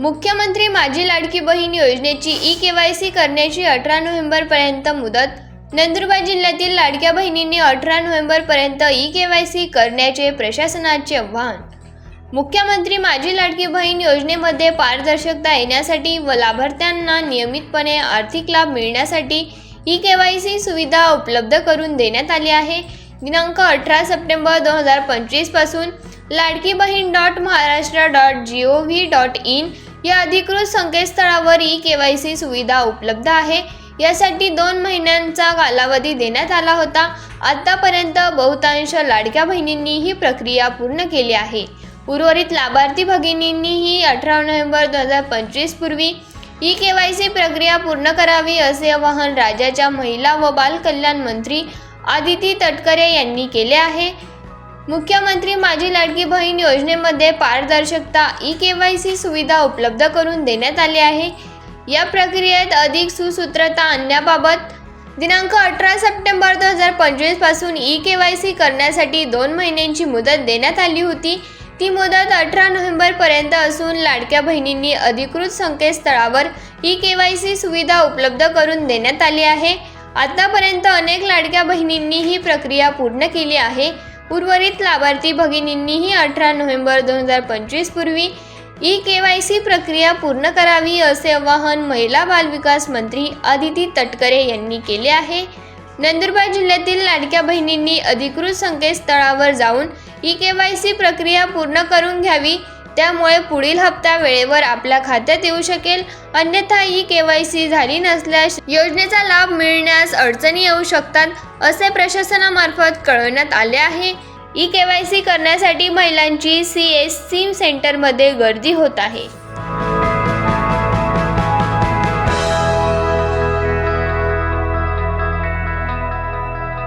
मुख्यमंत्री माझी लाडकी बहीण योजनेची ई के वाय सी करण्याची अठरा नोव्हेंबरपर्यंत मुदत. नंदुरबार जिल्ह्यातील लाडक्या बहिणींनी अठरा नोव्हेंबरपर्यंत ई के वाय सी करण्याचे प्रशासनाचे आव्हान. मुख्यमंत्री माझी लाडकी बहीण योजनेमध्ये पारदर्शकता येण्यासाठी व लाभार्थ्यांना नियमितपणे आर्थिक लाभ मिळण्यासाठी ई के वाय सी सुविधा उपलब्ध करून देण्यात आली आहे. दिनांक अठरा सप्टेंबर दोन हजार पंचवीसपासून Ladki Bahin dot Maharashtra dot G O V dot in या अधिकृत संकेतस्थळावर ई के वाय सी सुविधा उपलब्ध आहे. यासाठी दोन महिन्यांचा कालावधी देण्यात आला होता. आतापर्यंत बहुतांश लाडक्या बहिणींनी ही प्रक्रिया पूर्ण केली आहे. उर्वरित लाभार्थी भगिनींनीही अठरा नोव्हेंबर दोन हजार पंचवीस पूर्वी ई के वाय सी प्रक्रिया पूर्ण करावी असे आवाहन राज्याच्या महिला व बालकल्याण मंत्री आदिती तटकरे यांनी केले आहे. मुख्यमंत्री माझी लाडकी बहीण योजनेमध्ये पारदर्शकता ई के वाय सी सुविधा उपलब्ध करून देण्यात आली आहे. या प्रक्रियेत अधिक सुसूत्रता आणण्याबाबत दिनांक अठरा सप्टेंबर दोन हजार पंचवीसपासून ई के वाय सी करण्यासाठी दोन महिन्यांची मुदत देण्यात आली होती. ती मुदत अठरा नोव्हेंबरपर्यंत असून लाडक्या बहिणींनी अधिकृत संकेतस्थळावर ई के वाय सी सुविधा उपलब्ध करून देण्यात आली आहे. आतापर्यंत अनेक लाडक्या बहिणींनी ही प्रक्रिया पूर्ण केली आहे. उर्वरित लाभार्थी भगिनींनीही अठरा नोव्हेंबर दोन हजार पंचवीस पूर्वी ई के वाय सी प्रक्रिया पूर्ण करावी असे आवाहन महिला बालविकास मंत्री आदिती तटकरे यांनी केले आहे. नंदुरबार जिल्ह्यातील लाडक्या बहिणींनी अधिकृत संकेतस्थळावर जाऊन ई के वाय सी प्रक्रिया पूर्ण करून घ्यावी त्यामुळे पुढील हप्ता वेळेवर आपल्या खात्यात येऊ शकेल. अन्यथा ई के वाय सी झाली नसल्यास योजनेचा लाभ मिळण्यास अडचणी येऊ शकतात असे प्रशासनामार्फत कळवण्यात आले आहे. ई के वाय सी करण्यासाठी महिलांची सी एस सी सेंटरमध्ये गर्दी होत आहे.